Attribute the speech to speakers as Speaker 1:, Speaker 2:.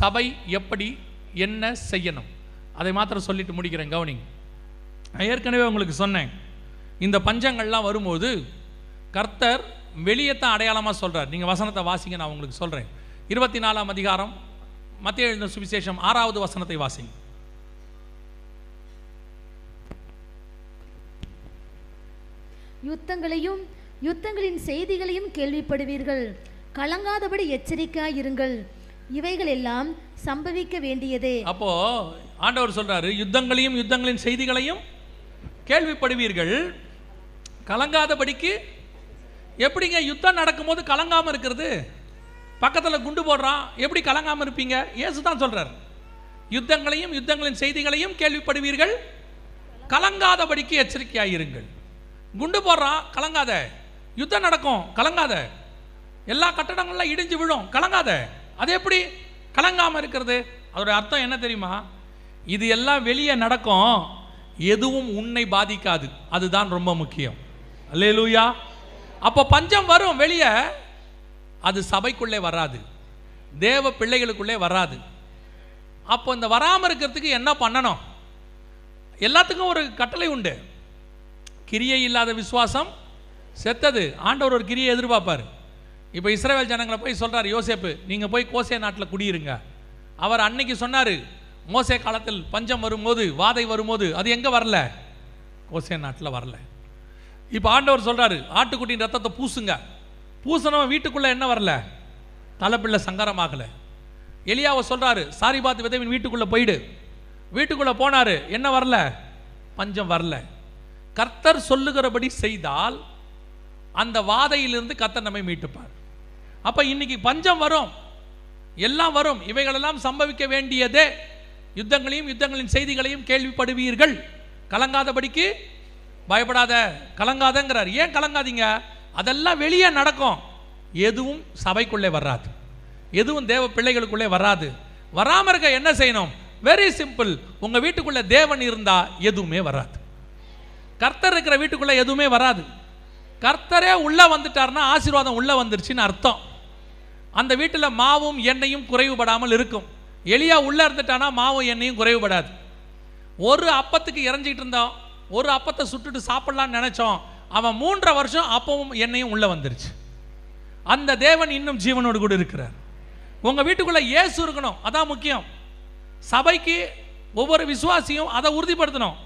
Speaker 1: சபை எப்படி என்ன செய்யணும்? அதை மாத்திரம் சொல்லிட்டு முடிக்கிறேன் கவனிங் நான் ஏற்கனவே உங்களுக்கு சொன்னேன். இந்த பஞ்சங்கள்லாம் வரும்போது கர்த்தர் வெளியே தான் அடையாளமாக சொல்கிறார் நீங்கள் வசனத்தை வாசிங்க நான் உங்களுக்கு சொல்கிறேன் இருபத்தி நாலாம் அதிகாரம் மத்திய எழுந்த சுவிசேஷம் ஆறாவது வசனத்தை வாசிங்க.
Speaker 2: யுத்தங்களையும் யுத்தங்களின் செய்திகளையும் கேள்விப்படுவீர்கள். கலங்காதபடி எச்சரிக்கையாயிருங்கள். இவைகள் எல்லாம் சம்பவிக்க வேண்டியதே.
Speaker 1: அப்போ ஆண்டவர் சொல்றாரு யுத்தங்களையும் யுத்தங்களின் செய்திகளையும் கேள்விப்படுவீர்கள். கலங்காதபடிக்கு எப்படிங்க யுத்தம் நடக்கும்போது கலங்காமல் இருக்கிறது? பக்கத்தில் குண்டு போடுறான் எப்படி கலங்காமல் இருப்பீங்க? இயேசு தான் சொல்கிறார் யுத்தங்களையும் யுத்தங்களின் செய்திகளையும் கேள்விப்படுவீர்கள். கலங்காதபடிக்கு எச்சரிக்கையாயிருங்கள் குண்டு போடுறான் கலங்காத. யுத்தம் நடக்கும் கலங்காத. எல்லா கட்டடங்கள்லாம் இடிஞ்சு விழும் கலங்காத. அது எப்படி? கலங்காமல் இருக்கிறது. அதோட அர்த்தம் என்ன தெரியுமா? இது எல்லாம் வெளியே நடக்கும். எதுவும் உன்னை பாதிக்காது. அதுதான் ரொம்ப முக்கியம். அல்லேலூயா. அப்போ பஞ்சம் வரும் வெளியே. அது சபைக்குள்ளே வராது. தேவ பிள்ளைகளுக்குள்ளே வராது. அப்போ இந்த வராமல் இருக்கிறதுக்கு என்ன பண்ணணும்? எல்லாத்துக்கும் ஒரு கட்டளை உண்டு. கிரியை இல்லாத விசுவாசம் செத்தது. ஆண்டவர் ஒரு கிரியை எதிர்பார்ப்பார். இப்போ இஸ்ரேல் ஜனங்களை போய் சொல்கிறார் யோசேப்பு நீங்கள் போய் கோசே நாட்டில் குடியிருங்க. அவர் அன்னைக்கு சொன்னார் மோசே காலத்தில் பஞ்சம் வரும்போது வாதை வரும்போது அது எங்கே வரல? கோசே நாட்டில் வரல. இப்போ ஆண்டவர் சொல்கிறாரு ஆட்டுக்குட்டியின் ரத்தத்தை பூசுங்க. பூசணவன் வீட்டுக்குள்ளே என்ன வரல? தலைப்பிள்ளை சங்கரமாகலை. எலியாவை சாரி பார்த்து விதவின் வீட்டுக்குள்ளே போயிடு. வீட்டுக்குள்ளே போனார் என்ன வரல? பஞ்சம் வரல. கர்த்தர் சொல்லுகிறபடி செய்தால் அந்த வாதையிலிருந்து கர்த்தர் நம்மை மீட்டுப்பார். அப்போ இன்னைக்கு பஞ்சம் வரும். எல்லாம் வரும். இவைகளெல்லாம் சம்பவிக்க வேண்டியதே. யுத்தங்களையும் யுத்தங்களின் செய்திகளையும் கேள்விப்படுவீர்கள். கலங்காதபடிக்கு பயப்படாத கலங்காதங்கிறார். ஏன் கலங்காதீங்க? அதெல்லாம் வெளியே நடக்கும். எதுவும் சபைக்குள்ளே வராது. எதுவும் தேவ பிள்ளைகளுக்குள்ளே வராது. வராம இருக்க என்ன செய்யணும்? வெரி சிம்பிள் உங்க வீட்டுக்குள்ளே தேவன் இருந்தால் எதுவுமே வராது. கர்த்தர் இருக்கிற வீட்டுக்குள்ளே எதுவுமே வராது. கர்த்தரே உள்ளே வந்துட்டார்னா ஆசீர்வாதம் உள்ளே வந்துருச்சுன்னு அர்த்தம். அந்த வீட்டில் மாவும் எண்ணெயும் குறைவுபடாமல் இருக்கும். எளியாக உள்ளே இருந்துட்டானா மாவும் எண்ணெயும் குறைவுபடாது. ஒரு அப்பத்துக்கு இறஞ்சிக்கிட்டு இருந்தோம் ஒரு அப்பத்தை சுட்டுட்டு சாப்பிட்லான்னு நினச்சோம். அவன் மூன்றரை வருஷம் அப்பவும் எண்ணெயும் உள்ளே வந்துருச்சு. அந்த தேவன் இன்னும் ஜீவனோடு கூட இருக்கிறார். உங்கள் வீட்டுக்குள்ளே இயேசு இருக்கணும். அதான் முக்கியம். சபைக்கு ஒவ்வொரு விசுவாசியும் அதை உறுதிப்படுத்தணும்.